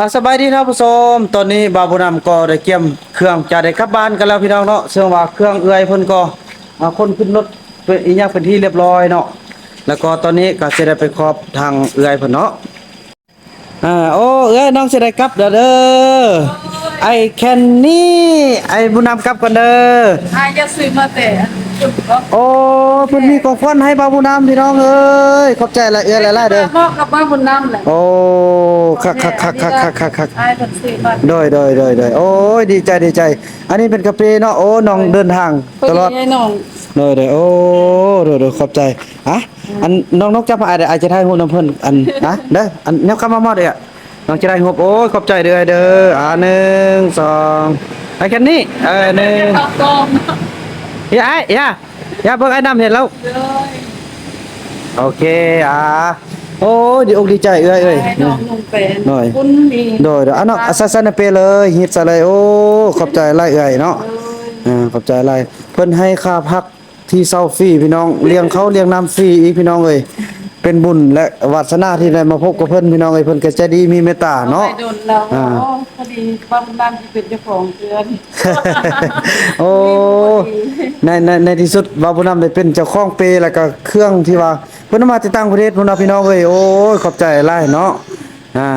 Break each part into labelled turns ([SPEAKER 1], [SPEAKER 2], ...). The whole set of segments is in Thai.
[SPEAKER 1] อ่าสบายดีท่านผู้ชมตอนนี้บาบุนำก็ได้เกี่ยมเครื่องจะได้กลับบ้านกันแล้วพี่น้องเนาะเชื่อว่าเครื่องเอื้อยเพิ่นก็อ่าคนขึ้นรถเป็นอีหยังเป็นที่เรียบร้อยเนาะแล้วก็ตอนนี้ก็จะได้ไปขอบทางเอื้อยเพิ่นเนาะอ่าโอ้เอ้ยน้องจะได้กลับเด้อเด้อ ไอ้แคนนี่ไอ้บุญนำกลับกันเด้อ
[SPEAKER 2] อาจะซื้อมาแต่จุดก็
[SPEAKER 1] โอ้เพิ่นมีของขวัญให้บาบุญนำพี่น้องเอ้ยขอบใจละเอื้อยหลายๆเด้อ
[SPEAKER 2] พ่อกับบ้านบุญน้ำแหละ
[SPEAKER 1] โอ้คักคักคักคักคักคักคัก
[SPEAKER 2] ไอ้คนซื้อมา
[SPEAKER 1] โดยโดยโดยโดยโอ้ยดีใจดีใจ อันนี้เป็นกาแฟเนาะโอ้น้องเดินทางตลอด
[SPEAKER 2] ให้น้อง
[SPEAKER 1] โดยโดยโอ้โดยโดยขอบใจอะอันน้องนกจะพาอาจอาจจะได้หูน้ำเพิ่นอันนะเด้ออันแนวคำมามอดเด้อ น้องจะได้หูโอ้ยขอบใจเด้อเด้ออ่าหนึ่งสองไอ้แค่นี้เออหนึ่ง
[SPEAKER 2] ตัดกอง
[SPEAKER 1] อย่าไอ้อย่าอย่าเบิ่งไอ้น้ำเห็นแล้ว
[SPEAKER 2] เลย
[SPEAKER 1] โอเคอ่าโอ้ยดีอกดีใจเอ้ยเอ้ย
[SPEAKER 2] ให้น้องนุ่งเป็น
[SPEAKER 1] หน่อย
[SPEAKER 2] คุณมี
[SPEAKER 1] โดยโดยอะเนาะอาซาซานะเปเลยฮิตซะเลยโอ้ขอบใจหลายเอ้ยเนาะอ่าขอบใจอะไรเพิ่นให้ค่าพักที่เซาฟรีพี่น้องเลี้ยงเขาเลี้ยงน้ำฟรีอีกพี่น้องเอ้ย เป็นบุญและวาสนาที่ได้มาพบกับเพิ่นพี่น้องเอ้ยเพิ่นก็ใจดีมีเมตตาเนาะ
[SPEAKER 2] ไปโดนเรา
[SPEAKER 1] อ่า
[SPEAKER 2] พอดีบ้านบุญน้ำที่เป็นเจ้าของเรือน
[SPEAKER 1] โอ้ในในในที่สุดบาบุญนำได้เป็นเจ้าของเปแล้วก็เครื่องที่ว่าเพิ่นเอามาติดตั้งประเทศพุ่นน่ะพี่น้องเอ้ยโอ้ยขอบใจหลายเนาะอ่า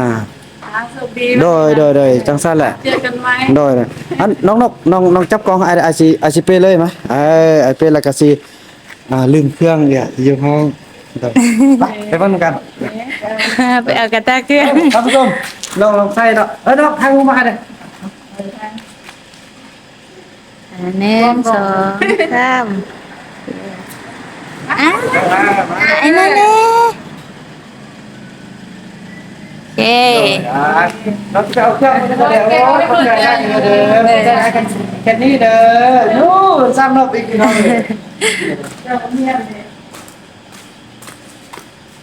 [SPEAKER 2] อ่าสวัสดี
[SPEAKER 1] โดยโดยโดยจังซั่นแหละ
[SPEAKER 2] เจอกันไหม
[SPEAKER 1] โดยเลยอันน้องนกน้องน้องจับกล้องไอ้ไอซีไอซีเปเลยไหมไอไอเปแล้วก็สิอ่าลืมเครื่องเนี่ยอยู่ห้อง ไปไปฟังกัน
[SPEAKER 2] ไปเอากระตาเกลือ
[SPEAKER 1] ท่านผู้ชมลองลองใส่เนาะ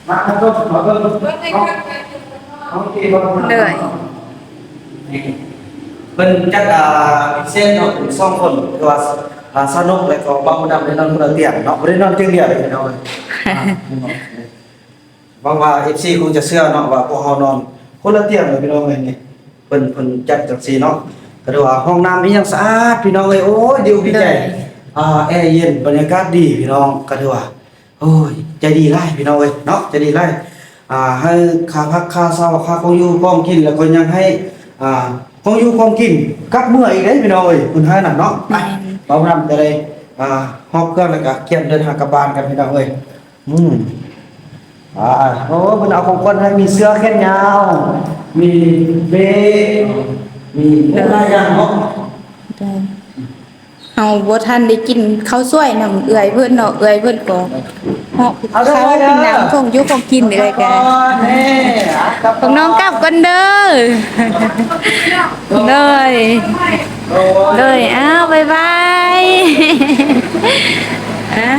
[SPEAKER 1] เออน้งทางมาเลย
[SPEAKER 3] หนึ่งสองสามอะไอ้นั่นเลยโอเค
[SPEAKER 1] เราจะเอาเครื่องมาเดี๋ยวโอ้ยเข้าใจได้เด้อเข้าใจได้กันแค่นี้เด้อนู่นสร้างนกอีกพี่น้องผล
[SPEAKER 2] เกี่ย
[SPEAKER 1] มาท่านผู้ชมมาเบิ่งน้อง
[SPEAKER 3] เหนื่อย
[SPEAKER 1] เป็นจัดอาเส้นเนาะเป็นสองคนคือว่าอ่าสนุกแล้วก็บางคนนำได้นอนคนละเตียงเนาะบ่ได้นอนเตียงเดียวเลยพี่น้องเอ้ยอ่าบางว่า FC คงจะเชื่อเนาะว่าพวกเฮานอนคนละเตียงเลยพี่น้องเอ้ยนี่เพิ่นเพิ่นจัดจังซี่เนาะก็ดูว่าห้องน้ำมีหยังสะอาดพี่น้องเอ้ยโอ้ยดีอกดีใจอ่าแอร์เย็นบรรยากาศดีพี่น้องก็ถือว่า โอ้ยใจดีหลายพี่น้องเอ้ยเนาะใจดีหลายอ่าให้ค่าพักค่าเช่าค่าของอยู่ของกินแล้วก็ยังให้อ่าของอยู่ของกินกับเมื่ออีกเด้พี่น้องเอ้ยคุณให้น่ะเนาะไปเรานำจะได้อ่าฮอบเครื่องแล้วก็เกียมเดินทางกลับบ้านกันพี่น้องเอ้ยอืมอ่าโอ้เพิ่นเอาของคนให้มีเสื้อแขนยาว มีเบมีหลายอย่างเนาะ
[SPEAKER 3] เอาบ่ทันได้กินข้าวสวยน้ำเอื่อยเพิ่นเนาะเอื่อยเพิ่นก็เหาะข้าวกินน้ำของอยู่ของกินเลยแก
[SPEAKER 1] นี่อะกลับ
[SPEAKER 3] ของน้องกลับกันเด้อเลย
[SPEAKER 1] โอ้ย
[SPEAKER 3] เลยอ้าวบ๊ายบายอะ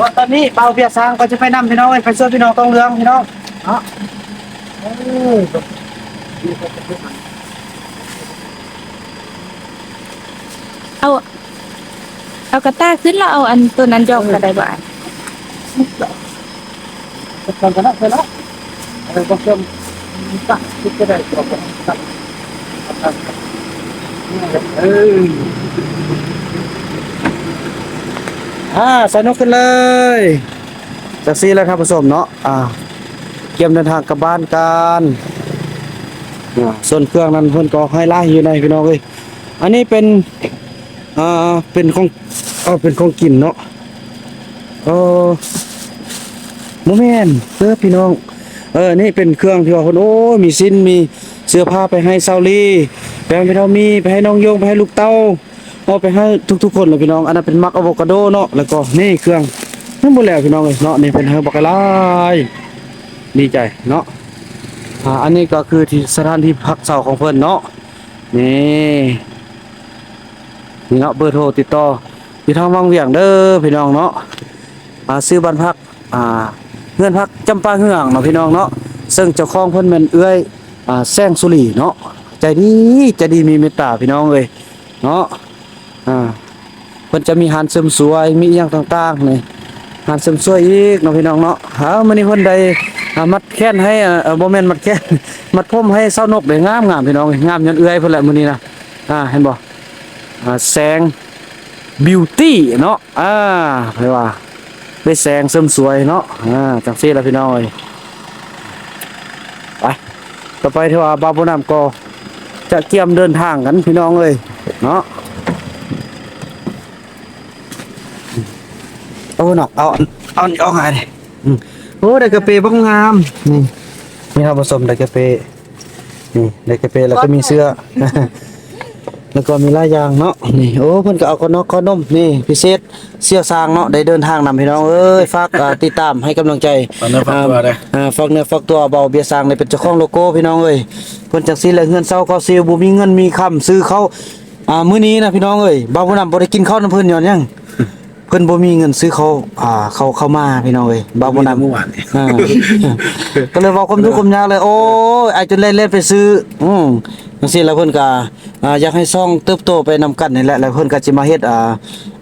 [SPEAKER 1] ว่าตอนนี้เบาเพียสร้างก็จะไปนำพี่น้องไปช่วยพี่น้องต้องเรืองพี่น้องเนาะเออ
[SPEAKER 3] เอาเอากระต้าขึ้นแล้วเอาอันตัวนั้นยอมก็ได้บ่อะ
[SPEAKER 1] ก่อนกันนะไปแล้วอะไรก็เพิ่มตักคิดก็ได้ก็ตักเออ อ่าสนุกกันเลยจากซี่แล้วครับผู้ชมเนาะอ่าเตรียมเดินทางกลับบ้านกันอ่าส่วนเครื่องนั้นเพิ่นก็ให้ล่าอยู่ในพี่น้องเอ้ยอันนี้เป็นอ่าเป็นของเออเป็นของกินเนาะเออโมเมนเด้อพี่น้อง เออนี่เป็นเครื่องที่ว่าคนโอ้มีสิ้นมีเสื้อผ้าไปให้เซาลีไปให้พี่น้องมีไปให้น้องโยงไปให้ลูกเต้า เอาไปให้ทุกๆคนเลยพี่น้อง อันนั้นเป็นมักอะโวคาโดเนาะ แล้วก็นี่เครื่องนั่นหมดแล้วพี่น้องเลยเนาะ นี่เป็นเฮอร์บักไลายดีใจเนาะ อ่า อันนี้ก็คือที่สถานที่พักเสาของเพิ่อนเนาะ นี่นี่เนาะเบอร์โทรติดต่ออยู่ทางวังเวียงเด้อพี่น้องเนาะ อ่าซื้อบ้านพัก อ่าเงื่อนพักจำปาเฮืองเนาะพี่น้องเนาะ ซึ่งเจ้าของเพิ่อนม่นเอื้อยอ่าแซงสุรีเนาะ ใจดีใจดีมีเมตตาพี่น้องเอ้ยเนาะ อ่าพิ่นจะมีหานเสริมสวยมีอย่างต่างๆนี่หานเสริมสวยอีกเนาะพี่น้องเนาะหามื้อนี้เพิ่นได้มัดแค้นให้อ่าเอ่อบ่แม่นมัดแค้นมัดผมให้เศร้านกได้งามๆพี่น้องงามยันเอื้อยเพิ่นแหละมื้อนี้นะอ่าเห็นบ่อ่าแสงบิวตี้เนาะอ่าเรียกว่าได้แสงเสริมสวยเนาะอ่าจังซี่ล่ะพี่น้องเอ้ยไปต่อไปที่ว่าบาบุน้ำก็จะเกี่ยมเดินทางกันพี่น้องเอ้ยเนาะ อาหนอกเอาเอาเอาหายเลยอืมโอ้ได้กาแฟบ้างงามนี่นี่ครับผสมได้กาแฟนี่ได้กาแฟแล้วก็มีเสื้อ แล้วก็มีหลายอย่างเนาะนี่โอ้เพิ่นก็เอาขนมขนมนี่พิเศษเสี่ยวซางเนาะได้เดินทางนำพี่น้องเอ้ยฝากอ่าติดตามให้กำลังใจ
[SPEAKER 4] ฝากเนื้อฝากตัวเด้อ
[SPEAKER 1] อ่าฝากเนื้อฝากตัวเบาเบียร์ซางได้เป็นเจ้าของโลโก้พี่น้องเอ้ยเพิ่นจังซี่แหละเงินเซาเขาซิลบ่มีเงินมีคำซื้อเขาอ่ามื้อนี้นะพี่น้องเอ้ยบ่าวผู้นำบ่ได้กินข้าวน้ำเพิ่นย้อนหยังเพิ่นบ่มีเงินซื้อเขาอ่าเขาเข้ามาพี่น้องเอ้ยบ่าวบ่นำ
[SPEAKER 4] เมื่อวานนี่
[SPEAKER 1] อ่าก็เลยเว้าความทุกข์ความยากเลยโอ้ยไอ้จนเล่นๆไปซื้ออืมจังซี่แล้วเพิ่นก็อ่าอยากให้ซ่องเติบโตไปนำกันนี่แหละแล้วเพิ่นก็สิมาเฮ็ดอ่า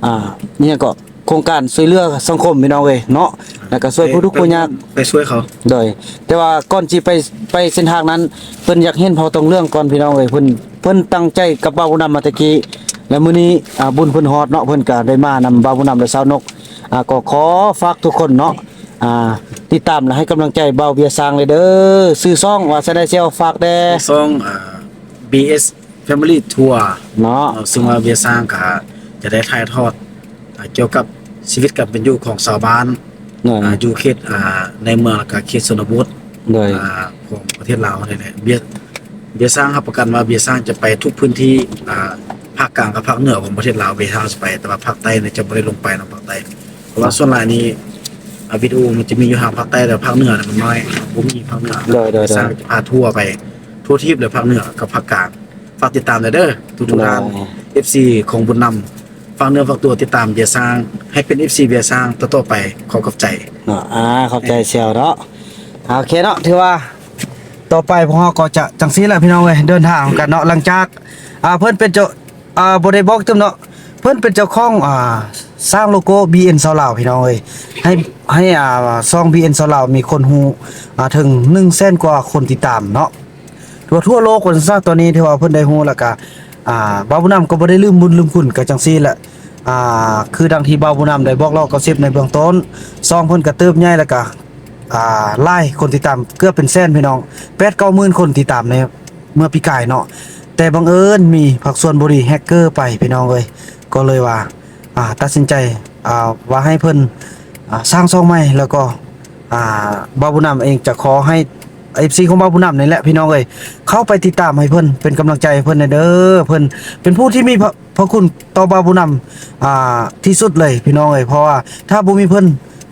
[SPEAKER 1] อ่าเนี่ยก็โครงการช่วยเหลือสังคมพี่น้องเอ้ยเนาะแล้วก็ช่วยผู้ทุกข์ผู้ยาก
[SPEAKER 4] ไปช่วยเขา
[SPEAKER 1] โดยแต่ว่าก่อนที่ไปไปเส้นทางนั้นเพิ่นอยากเห็นเผาตรงเรื่องก่อนพี่น้องเอ้ยเพิ่นเพิ่นตั้งใจกับบ่าวบุญนำมาตะกี้ แล้วมื้อนี้อ่าบุญเพิ่นฮอดเนาะเพิ่นก็ได้มานำบ่าวบุญนำและสาวนกอ่าก็ขอฝากทุกคนเนาะอ่าติดตามและให้กำลังใจบ่าวเบียร์สร้างเลยเด้อซื้อซ่องว่าจะได้เซลฝากแด่
[SPEAKER 4] ซองอ่า BS Family Tour
[SPEAKER 1] เนาะ
[SPEAKER 4] เอ่อซึ่งว่าเบียร์สร้างก็จะได้ถ่ายทอดอ่าเกี่ยวกับชีวิตการเป็นอยู่ของชาวบ้าน
[SPEAKER 1] หน่อย
[SPEAKER 4] อ่าอยู่เขตอ่าในเมืองแล้วก็เขตชนบท
[SPEAKER 1] โดย
[SPEAKER 4] อ่าของประเทศลาวนี่แหละเบียร์เบียร์สร้างรับประกันว่าเบียร์สร้างจะไปทุกพื้นที่อ่า ภาคกลางกับภาคเหนือของประเทศลาวเบียร์สร้างจะไป แต่ว่าภาคใต้เนี่ยจะไม่ได้ลงไปนะภาคใต้เพราะว่าส่วนหลายนี้อ่าวิดีโอมันจะมีอยู่ทางภาคใต้แต่ภาคเหนือเนี่ยมันน้อยผมมีภาคเหนือ
[SPEAKER 1] โดยโดย
[SPEAKER 4] สร้างจะพาทั่วไป ทั่วทีปเลยภาคเหนือกับภาคกลางฝากติดตามเลยเด้อทุกทุกท่าน FC ของบุญนำฟังเนื้อฝากตัวติดตามเบียร์สร้าง ให้เป็น FC เบียร์สร้างต่อๆไปขอขอบใจ
[SPEAKER 1] เนาะอ่าขอบใจเชียวเนาะอ่าโอเคเนาะถือว่าต่อไปพวกเราก็จะจังซี่แหละพี่น้องเอ้ยเดินทางกันเนาะหลังจากอ่าเพิ่นเป็นเจ้า อ่าบ่ได้บอกตึมเนาะเพิ่นเป็นเจ้าของอ่าสร้างโลโก้ BN ซาวลาวพี่น้องเอ้ยให้ให้อ่าซอง BN ซาวลาวมีคนฮู้อ่าถึง100,000กว่าคนติดตามเนาะทั่วทั่วโลกคนซะตัวนี้ที่ว่าเพิ่นได้ฮู้แล้วก็อ่าบ่าวบุญนำก็บ่ได้ลืมบุญลืมคุณก็จังซี่แหละอ่าคือดังที่บ่าวบุญนำได้บอกเล่าก็สิบในเบื้องต้นซองเพิ่นก็เติบใหญ่แล้วก็อ่าไล่คนติดตามเกือบเป็นแสนพี่น้องแปดเก้าหมื่นคนติดตามในเมื่อปีกายเนาะ แต่บังเอิญมีผักส่วนบุรีแฮกเกอร์ไปพี่น้องเลยก็เลยว่าอ่าตัดสินใจอ่าว่าให้เพิ่นอ่าสร้างซองใหม่แล้วก็อ่าบาบุญนำเองจะขอให้เอฟซีของบาบุญนำนี่แหละพี่น้องเอ้ยเข้าไปติดตามให้เพิ่นเป็นกำลังใจเพิ่นหน่อยเด้อเพิ่นเป็นผู้ที่มีพระคุณต่อบาบุนำอ่าที่สุดเลยพี่น้องเอ้ยเพราะว่าถ้าบ่มีเพิ่น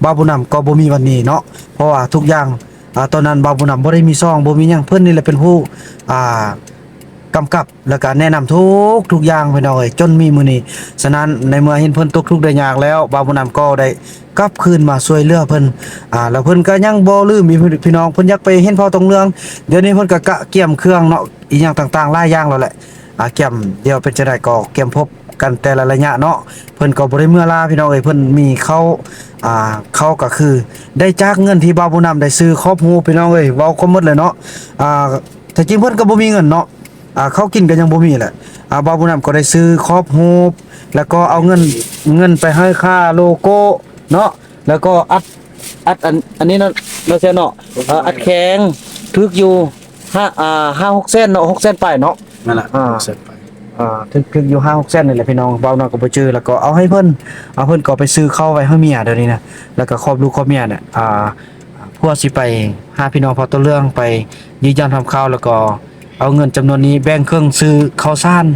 [SPEAKER 1] บาบุญนำก็บ่มีวันนี้เนาะเพราะว่าทุกอย่างอ่าตอนนั้นบาบุญนำบ่ได้มีซองบ่มีหยังเพิ่นนี่แหละเป็นผู้อ่า กำกับแล้วก็แนะนำทุกทุกอย่างพี่น้อย จนมีมือนี้ฉะนั้นในเมื่อเห็นเพิ่นตกทุกข์ได้ยากแล้วบาบุญนำก็ได้กลับคืนมาช่วยเหลือเพิ่นอ่าแล้วเพิ่นก็ยังบ่ลืมมีพี่น้องเพิ่นอยากไปเห็นพ่อตรงเรือง เดี๋ยวนี้เพิ่นก็กะเกี่ยมเครื่องเนาะอีหยังต่างๆหลายอย่างแล้วแหละอ่าเกี่ยมเดี๋ยวเป็นจะได้ก็เกี่ยมพบกันแต่ละระยะเนาะเพิ่นก็บ่ได้เมื่อลาพี่น้องเอ้ยเพิ่นมีเข้าอ่าเขาก็คือ ได้จากเงินที่บาวบุญนำได้ซื้อครอบฮูพี่น้องเอ้ยเว้าคมหมดเลยเนาะอ่าแต่จริงเพิ่นก็บ่มีเงินเนาะ อ่าเขากินก็ยังบ่มีแหละอ่าบาวบุญนำก็ได้ซื้อครอบฮูแล้วก็เอาเงินเงินไปให้ค่าโลโก้เนาะแล้วก็อัดอัดอันอันนี้เนาะเราเสียเนาะอ่าอัดแข็งทึกอยู่ห้าอ่าห้าหกเส้นเนาะหกเส้นไปเนาะ
[SPEAKER 4] นั่นแหละ
[SPEAKER 1] อ่า
[SPEAKER 4] เสร็จไป
[SPEAKER 1] อ่าถึกถึกอยู่ห้าหกเส้นนี่แหละพี่น้องเบาหน่อยก็ไปเจอแล้วก็เอาให้เพิ่นเอาเพิ่นก็ไปซื้อเข้าวไว้ให้เมียเดี๋ยวนี้นะแล้วก็ครอบลูกครอบเมียเนี่ยอ่าพวกสิไปหาพี่น้องพอตัวเรื่องไปยืนยันทำข้าวแล้วก็ เอาเงินจำนวนนี้แบ่งเครื่องซื้อข้าวสาร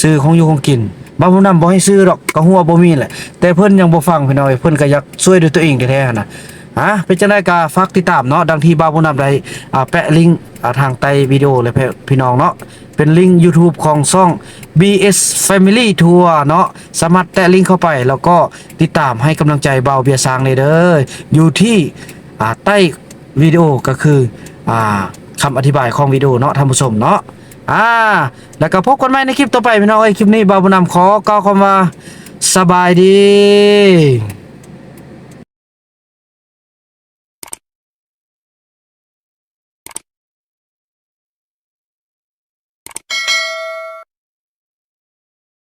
[SPEAKER 1] ซื้อของอยู่ของกินบางผู้นำบ่ให้ซื้อหรอกก็หัวบ่มีแหละแต่เพิ่นยังบ่ฟังพี่น้องเพิ่นก็อยากช่วยด้วยตัวเองแท้ๆนะอะเป็นจังได๋ก็ฝากติดตามเนาะดังที่บางผู้นำได้อ่าแปะลิงก์อ่าทางใต้วิดีโอเลยพี่น้องเนาะเป็นลิงก์ YouTube ของช่อง BS Family Tour เนาะสามารถแตะลิงก์เข้าไป แล้วก็ติดตามให้กำลังใจเบาเบียร์ซางเลยเด้ออยู่ที่อ่าใต้วิดีโอก็คืออ่า คำอธิบายของวิดีโอเนาะท่านผู้ชมเนาะอ่า แล้วก็พบกันใหม่ในคลิปต่อไปพี่น้องเอ้คลิปนี้บาบุญนำขอกล่าวคำว่าสบายดี